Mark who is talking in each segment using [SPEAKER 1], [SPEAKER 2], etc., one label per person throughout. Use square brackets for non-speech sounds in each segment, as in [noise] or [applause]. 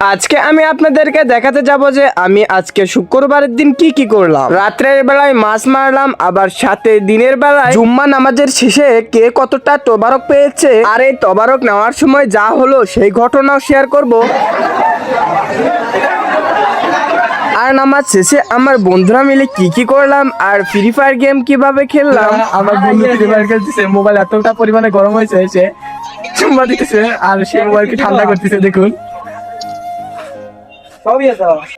[SPEAKER 1] আজকে আমি আপনাদেরকে দেখাতে যাব যে আমি আজকে শুক্রবারের দিন কি কি করলাম। রাত্রের বেলায় মাছ মারলাম, আবার সাথে দিনের বেলায় জুম্মা নামাজের শেষে কে কতটা তবারক পেয়েছে আর এই তবারক নেওয়ার সময় যা হলো সেই ঘটনাও শেয়ার করব। আর নামাজ শেষে আমার বন্ধুরা মিলে কি কি করলাম আর ফ্রি ফায়ার গেম কীভাবে খেললাম?
[SPEAKER 2] আমার বন্ধু ফ্রি ফায়ার খেলতেছে মোবাইল এতটা পরিমাণে গরম হয়েছে সে দিতেছে আর সে মোবাইলকে ঠান্ডা করতেছে, দেখুন।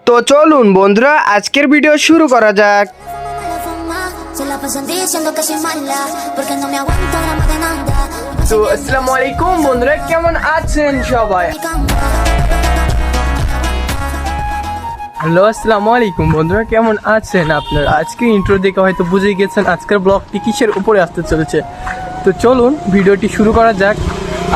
[SPEAKER 1] তো চলুন বন্ধুরা, আজকের ভিডিও শুরু করা যাক. তো আসসালামু আলাইকুম বন্ধুরা, কেমন আছেন সবাই? হ্যালো, আসসালামু আলাইকুম বন্ধুরা, কেমন আছেন আপনারা? আজকে ইন্ট্রো দেখে হয়তো বুঝে গেছেন আজকের ব্লগটি কিসের উপরে আসতে চলেছে। তো চলুন ভিডিওটি শুরু করা যাক।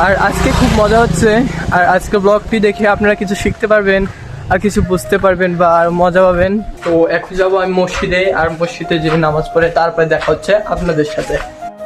[SPEAKER 1] আর আজকে খুব মজা হচ্ছে। আর আজকে ব্লগটি দেখে আপনারা কিছু শিখতে পারবেন। আর কিছু বুঝতে পারবেন বা আর মজা পাবেন। তো এখন যাব আমি মসজিদে, আর মসজিদে যে নামাজ পড়ে তারপরে দেখা হচ্ছে আপনাদের সাথে।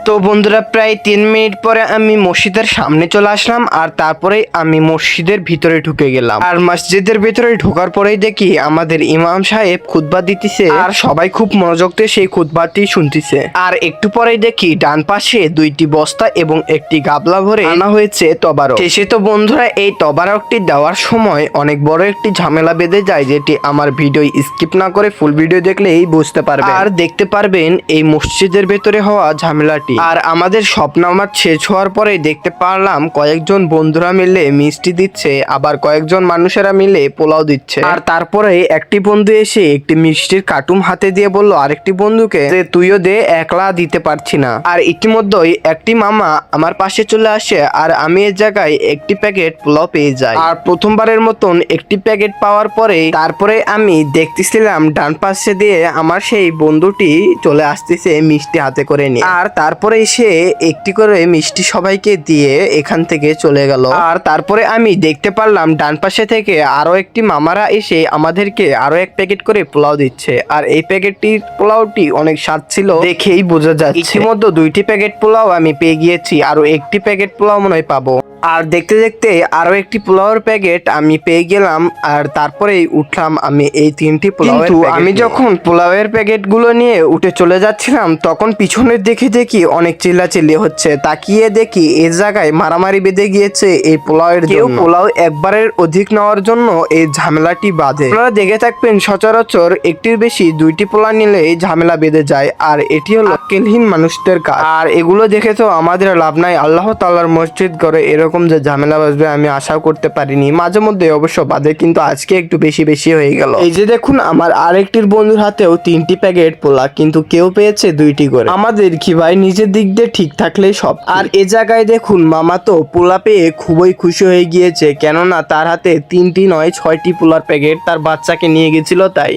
[SPEAKER 1] তো বন্ধুরা, প্রায় তিন মিনিট পরে আমি মসজিদের সামনে চলে আসলাম আর তারপরে আমি মসজিদের ভিতরে ঢুকে গেলাম। আর মসজিদের ভিতরে ঢোকার পরেই দেখি আমাদের ইমাম সাহেব খুতবা দিতেছে। আর সবাই খুব মনোযোগ দিয়ে সেই খুতবাটি শুনতেছে। আর একটু পরেই দেখি ডান পাশে দুইটি বস্তা এবং একটি গাবলা ভরে আনা হয়েছে তবারক। শেষে তো বন্ধুরা, এই তবারকটি দেওয়ার সময় অনেক বড় একটি ঝামেলা বেঁধে যায়, যেটি আমার ভিডিও স্কিপ না করে ফুল ভিডিও দেখলেই বুঝতে পারবেন। আর দেখতে পারবেন, এই মসজিদের ভেতরে হওয়া ঝামেলাটি। আর আমাদের স্বপ্ন আমার শেষ হওয়ার পরে দেখতে পারলাম কয়েকজন বন্ধুরা মিলে মিষ্টি দিচ্ছে, আবার কয়েকজন মানুষেরা মিলে পোলাও দিচ্ছে। আর তারপরে একটি বন্ধু এসে একটি মিষ্টির কার্টুন হাতে দিয়ে বলল, আরেকটি বন্ধুকে যে তুইও দে, একলা দিতে পারছি না। আর ইতিমধ্যেই একটি মামা আমার পাশে চলে আসে, আর আমি এর জায়গায় একটি প্যাকেট পোলাও পেয়ে যাই। আর প্রথমবারের মতন একটি প্যাকেট পাওয়ার পরে তারপরে আমি দেখতেছিলাম ডান পাশে দিয়ে আমার সেই বন্ধুটি চলে আসতেছে মিষ্টি হাতে করে নিয়ে। আর তারপরে সে একটি করে মিষ্টি সবাইকে দিয়ে এখান থেকে চলে গেল। আর তারপরে আমি দেখতে পারলাম, ডান পাশে থেকে আরও একটি মামারা এসে আমাদেরকে আরও এক প্যাকেট করে পোলাও দিচ্ছে। আর এই প্যাকেটটির পোলাওটি অনেক স্বাদ ছিল দেখেই বোঝা যাচ্ছে। ইতিমধ্যে দুইটি প্যাকেট পোলাও আমি পেয়ে গিয়েছি আরও একটি প্যাকেট পোলাও মনে হয় পাবো। আর দেখতে দেখতে আরও একটি পোলাওর প্যাকেট আমি পেয়ে গেলাম আর তারপরেই উঠলাম আমি এই তিনটি পোলাও কিন্তু আমি যখন পোলাওয়ের প্যাকেটগুলো নিয়ে উঠে চলে যাচ্ছিলাম তখন পিছনের দেখে দেখি অনেক চিল্লাচিল্লি হচ্ছে। তাকিয়ে দেখি এই জায়গায় মারামারি বেঁধে গিয়েছে এই পোলাওয়ের কেউ পোলাও একবারের অধিক নেওয়ার জন্য এই ঝামেলাটি বাঁধে। আপনারা দেখে থাকবেন সচরাচর একটির বেশি দুইটি পোলা নিলে এই ঝামেলা বেঁধে যায় আর এটি হলো আক্কেলহীন মানুষদের কাজ। আর এগুলো দেখে তো আমাদের লাভ নাই আল্লাহ তাল্লার মসজিদ করে এরকম যে ঝামেলা বাজবে আমি আশাও করতে পারিনি। মাঝে মধ্যে অবশ্য বাদে কিন্তু আজকে একটু বেশি বেশি হয়ে গেল। এই যে দেখুন আমার আরেকটির বন্ধুর হাতেও তিনটি প্যাকেট পোলা কিন্তু কেউ পেয়েছে দুইটি করে। আমাদের কি ভাই নিজের দিক দিয়ে ঠিক থাকলেই সব আর এ জায়গায় দেখুন মামা তো পোলা পেয়ে খুবই খুশি হয়ে গিয়েছে কেননা তার হাতে তিনটি নয় ছয়টি পোলার প্যাকেট তার বাচ্চাকে নিয়ে গেছিল তাই।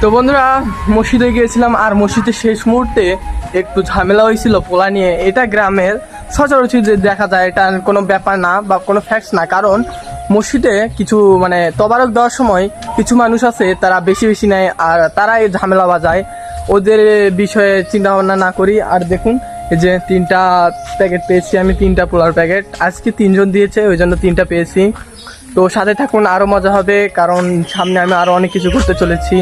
[SPEAKER 2] তো বন্ধুরা মসজিদে গিয়েছিলাম আর মসজিদের শেষ মুহূর্তে একটু ঝামেলা হয়েছিল পোলা নিয়ে। এটা গ্রামের সচরাচর যে দেখা যায় এটা কোনো ব্যাপার না বা কোনো ফ্যাক্টস না। কারণ মসজিদে কিছু মানে তবারক দেওয়ার সময় কিছু মানুষ আছে, তারা বেশি বেশি নেয় আর তারাই ঝামেলা বাজায়। ওদের বিষয়ে চিন্তা ভাবনা না করি। আর দেখুন যে তিনটা প্যাকেট পেয়েছি আমি, তিনটা পোলার প্যাকেট আজকে তিনজন দিয়েছে, ওই জন্য তিনটা পেয়েছি। তো সাথে থাকুন আরও মজা হবে, কারণ সামনে আমি আরও অনেক কিছু করতে চলেছি।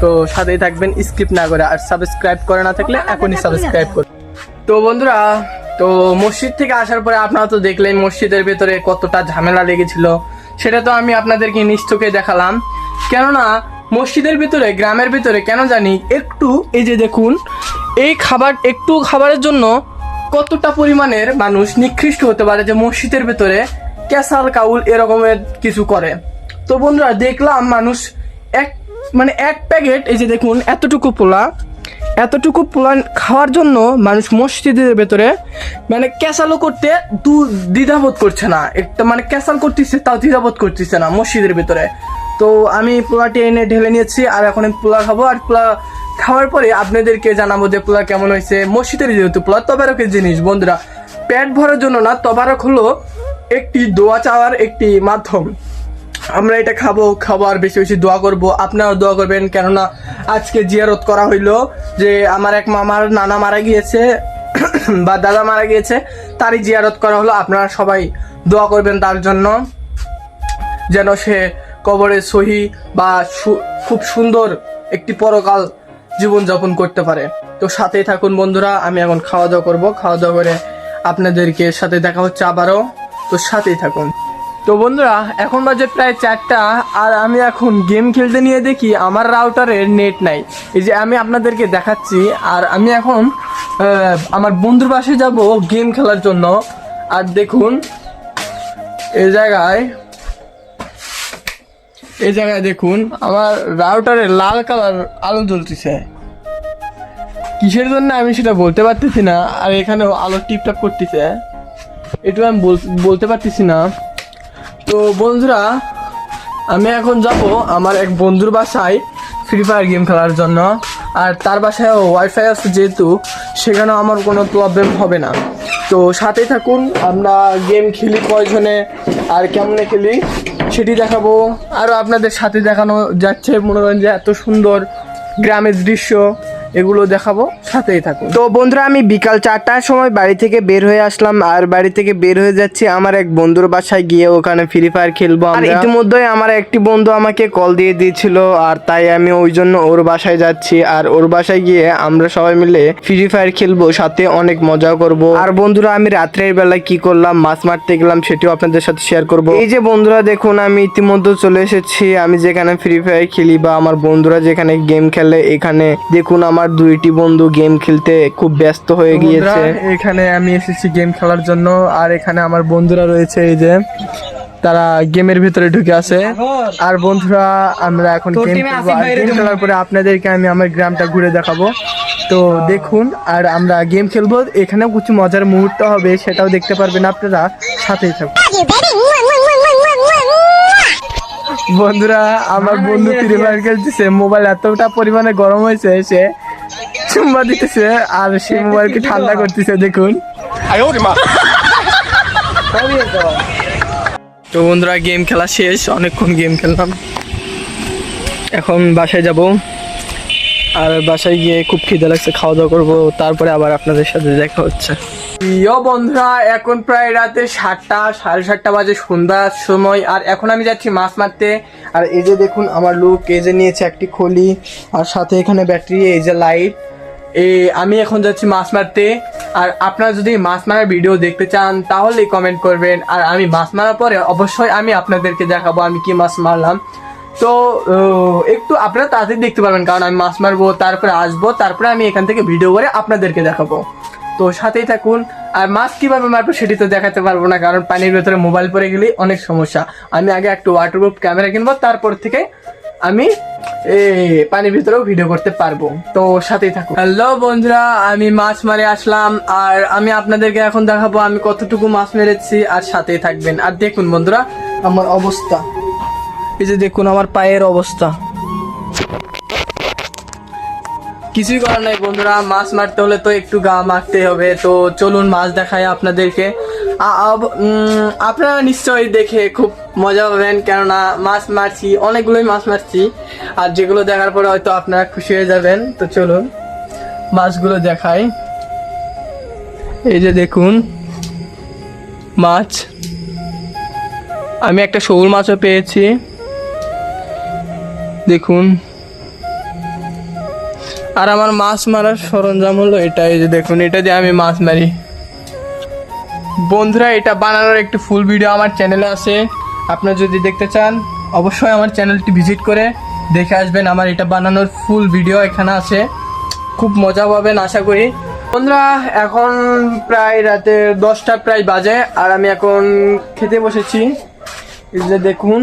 [SPEAKER 2] তো সাথেই থাকবেন স্কিপ না করে। আর সাবস্ক্রাইব করে না থাকলে এখনই সাবস্ক্রাইব করুন। তো বন্ধুরা তো মসজিদ থেকে আসার পরে আপনারা তো দেখলেন মসজিদের ভেতরে কতটা ঝামেলা লেগেছিল। সেটা তো আমি আপনাদেরকে নিজ চোখে দেখালাম। কেননা মসজিদের ভিতরে, গ্রামের ভিতরে কেন জানি একটু এই যে দেখুন, এই খাবার, একটু খাবারের জন্য কতটা পরিমাণের মানুষ নিকৃষ্ট হতে পারে যে মসজিদের ভেতরে ক্যাসাল, কাউল এরকমের কিছু করে। তো বন্ধুরা, দেখলাম মানুষ এক মানে এক প্যাকেট, এই যে দেখুন, এতটুকু পোলা। এতটুকু পোলা খাওয়ার জন্য মানুষ মসজিদের ভেতরে মানে ক্যাসালও করতে দু দ্বিধাবোধ করছে না। একটা মানে ক্যাসাল করতেছে, তাও দ্বিধাবোধ করতেছে না মসজিদের ভেতরে। তো আমি পোলাটি এনে ঢেলে নিয়েছি, আর এখন আমি পোলা খাব। আর পোলা খাওয়ার পরে আপনাদেরকে জানাব যে পোলা কেমন হয়েছে। মসজিদের যেহেতু পোলা, তবারকের জিনিস, বন্ধুরা। পেট ভরার জন্য না, তবারক হলো একটি দোয়া চাওয়ার একটি মাধ্যম। আমরা এটা খাব খাবার বেশি বেশি দোয়া করব। আপনারাও দোয়া করবেন, কেননা আজকে জিয়ারত করা হইল যে আমার এক মামার নানা মারা গিয়েছে, [coughs] বা দাদা মারা গিয়েছে, তারই জিয়ারত করা হলো। আপনারা সবাই দোয়া করবেন তার জন্য, যেন সে কবরে সহি বা খুব সুন্দর একটি পরকাল জীবনযাপন করতে পারে। তো সাথেই থাকুন বন্ধুরা, আমি এখন খাওয়া দাওয়া করব। খাওয়া দাওয়া করে আপনাদেরকে সাথে দেখা হচ্ছে আবারও। তো সাথেই থাকুন। তো বন্ধুরা, এখন বাজে প্রায় চারটা, আর আমি এখন গেম খেলতে নিয়ে দেখি আমার রাউটারের নেট নাই। এই যে আমি আপনাদেরকে দেখাচ্ছি, আর আমি এখন আমার বন্ধুর পাশে যাব গেম খেলার জন্য। আর দেখুন, এই জায়গায় এই জায়গায় দেখুন, আমার রাউটারে লাল কালার আলো জ্বলতেছে। কিসের জন্য আমি সেটা বলতে পারতেছি না, আর এখানেও আলো টিপটাপ করতেছে। একটু আমি বল- বলতে পারতেছি না। তো বন্ধুরা, আমি এখন যাব আমার এক বন্ধুর বাসায় ফ্রি ফায়ার গেম খেলার জন্য। আর তার বাসায় ওয়াইফাই আছে যেহেতু, সেখানেও আমার কোনো প্রবলেম হবে না। তো সাথে থাকুন, আমরা গেম খেলি কয়জনে আর কেমনে খেলি সেটি দেখাবো। আরও আপনাদের সাথে দেখানো যাচ্ছে মনে যে এত সুন্দর গ্রামের দৃশ্য। এগুলো দেখাবো সাথেই থাকুন।
[SPEAKER 1] তো বন্ধুরা আমি বিকাল চারটার সময় বাড়ি থেকে বের হয়ে আসলাম আর বাড়ি থেকে বের হয়ে যাচ্ছি আমার এক বন্ধুর বাসায় গিয়ে ওখানে ফ্রি ফায়ার খেলব আর ইতিমধ্যেই আমার একটি বন্ধু আমাকে কল দিয়ে দিয়েছিল আর তাই আমি ওই জন্য ওর বাসায় যাচ্ছি। আর ওর বাসায় গিয়ে আমরা সবাই মিলে ফ্রি ফায়ার খেলব সাথে অনেক মজা করব। আর বন্ধুরা আমি রাত্রের বেলায় কি করলাম মাছ মারতে গেলাম সেটিও আপনাদের সাথে শেয়ার করব। এই যে বন্ধুরা দেখুন আমি ইতিমধ্যে চলে এসেছি। আমি যেখানে ফ্রি ফায়ার খেলি বা আমার বন্ধুরা যেখানে গেম খেলে এখানে দেখুন আমার দুইটি বন্ধু গেম খেলতে খুব ব্যস্ত হয়ে গিয়েছে।
[SPEAKER 2] এখানে আমি এসেছি গেম খেলার জন্য আর এখানে আমার বন্ধুরা রয়েছে এই যে তারা গেমের ভিতরে ঢুকে আছে। আর বন্ধুরা আমরা এখন গেম খেলব। আর গেম খেলার পরে আপনাদেরকে আমি আমার গ্রামটা ঘুরে দেখাবো। তো দেখুন আর আমরা গেম খেলব। এখানেও কিছু মজার মুহূর্ত হবে সেটাও দেখতে পারবেন আপনারা। সাথেই থাকুন। বন্ধুরা আমার বন্ধু ফ্রি ফায়ার খেলতেছে। মোবাইল এতটা পরিমাণে গরম হয়েছে সে চুম্বা দিতেছে আর সেই মোবাইলকে ঠান্ডা করতেছে দেখুন। তো বন্ধুরা গেম খেলা শেষ অনেকক্ষণ গেম খেললাম। এখন বাসায় যাব। আর বাসায় গিয়ে খুব খিদে লাগছে খাওয়া দাওয়া করব। তারপরে আবার আপনাদের সাথে দেখা হচ্ছে। প্রিয় বন্ধুরা এখন প্রায় রাতে সাতটা সাড়ে সাতটা বাজে সন্ধ্যার সময়। আর এখন আমি যাচ্ছি মাছ মারতে। আর এই যে দেখুন আমার লোক এই যে নিয়েছে একটি খলি। আর সাথে এখানে ব্যাটারি এই যে লাইট। আমি এখন যাচ্ছি মাছ মারতে। আর আপনারা যদি মাছ মারার ভিডিও দেখতে চান তাহলে কমেন্ট করবেন। আর আমি মাছ মারার পরে অবশ্যই আমি আপনাদেরকে দেখাবো আমি কি মাছ মারলাম। তো একটু আপনারা তাড়াতাড়ি দেখতে পারবেন, কারণ আমি মাছ মারবো, তারপরে আসব, তারপরে আমি এখান থেকে ভিডিও করে আপনাদেরকে দেখাবো। তো সাথেই থাকুন। আর মাছ কীভাবে মারবো সেটি তো দেখাতে পারব না, কারণ পানির ভেতরে মোবাইল পরে গেলে অনেক সমস্যা। আমি আগে একটু ওয়াটারপ্রুফ ক্যামেরা কিনবো, তারপর থেকে আমি পানির ভিতরেও ভিডিও করতে পারব। তো সাথেই থাকুন। হ্যালো বন্ধুরা, আমি মাছ মারে আসলাম, আর আমি আপনাদেরকে এখন দেখাবো আমি কতটুকু মাছ মেরেছি, আর সাথেই থাকবেন। আর দেখুন বন্ধুরা, আমার অবস্থা। এই যে দেখুন, আমার পায়ের অবস্থা। কিছুই করার নাই বন্ধুরা, মাছ মারতে হলে তো একটু গা মারতে হবে। তো চলুন মাছ দেখাই আপনাদেরকে। আপনারা নিশ্চয়ই দেখে খুব মজা পাবেন, কেননা মাছ মারছি, অনেকগুলোই মাছ মারছি, আর যেগুলো দেখার পরে হয়তো আপনারা খুশি হয়ে যাবেন। তো চলুন, মাছগুলো দেখাই। এই যে দেখুন, মাছ। আমি একটা শৌল মাছও পেয়েছি। দেখুন। আর আমার মাছ মারার সরঞ্জাম হলো এটা এই যে দেখুন, এটা দিয়ে আমি মাছ মারি। বন্ধুরা, এটা বানানোর একটি ফুল ভিডিও আমার চ্যানেলে আছে। আপনারা যদি দেখতে চান, অবশ্যই আমার চ্যানেলটি ভিজিট করে দেখে আসবেন। আমার এটা বানানোর ফুল ভিডিও এখানে আছে। খুব মজা পাবেন, আশা করি। বন্ধুরা, এখন প্রায় রাতে দশটা প্রায় বাজে, আর আমি এখন খেতে বসেছি। এই যে দেখুন,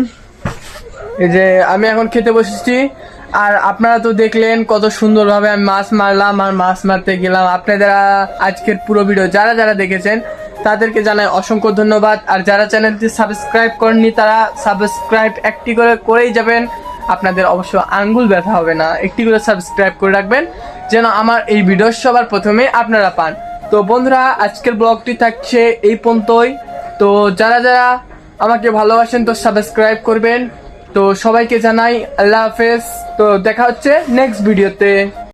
[SPEAKER 2] এই যে আমি এখন খেতে বসেছি। আর আপনারা তো দেখলেন কত সুন্দরভাবে আমি মাছ মারলাম, আর মাছ মারতে গেলাম। আপনারা আজকের পুরো ভিডিও যারা যারা দেখেছেন তাদেরকে জানাই অসংখ্য ধন্যবাদ। আর যারা চ্যানেলটি সাবস্ক্রাইব করেননি, তারা সাবস্ক্রাইব একটি করে করেই যাবেন। আপনাদের অবশ্য আঙ্গুল ব্যথা হবে না। একটি করে সাবস্ক্রাইব করে রাখবেন, যেন আমার এই ভিডিও সবার প্রথমে আপনারা পান। তো বন্ধুরা, আজকের ব্লগটি থাকছে এই পর্যন্তই। তো যারা যারা আমাকে ভালোবাসেন, তো সাবস্ক্রাইব করবেন। তো সবাইকে জানাই আল্লাহ হাফেজ। তো দেখা হচ্ছে নেক্সট ভিডিওতে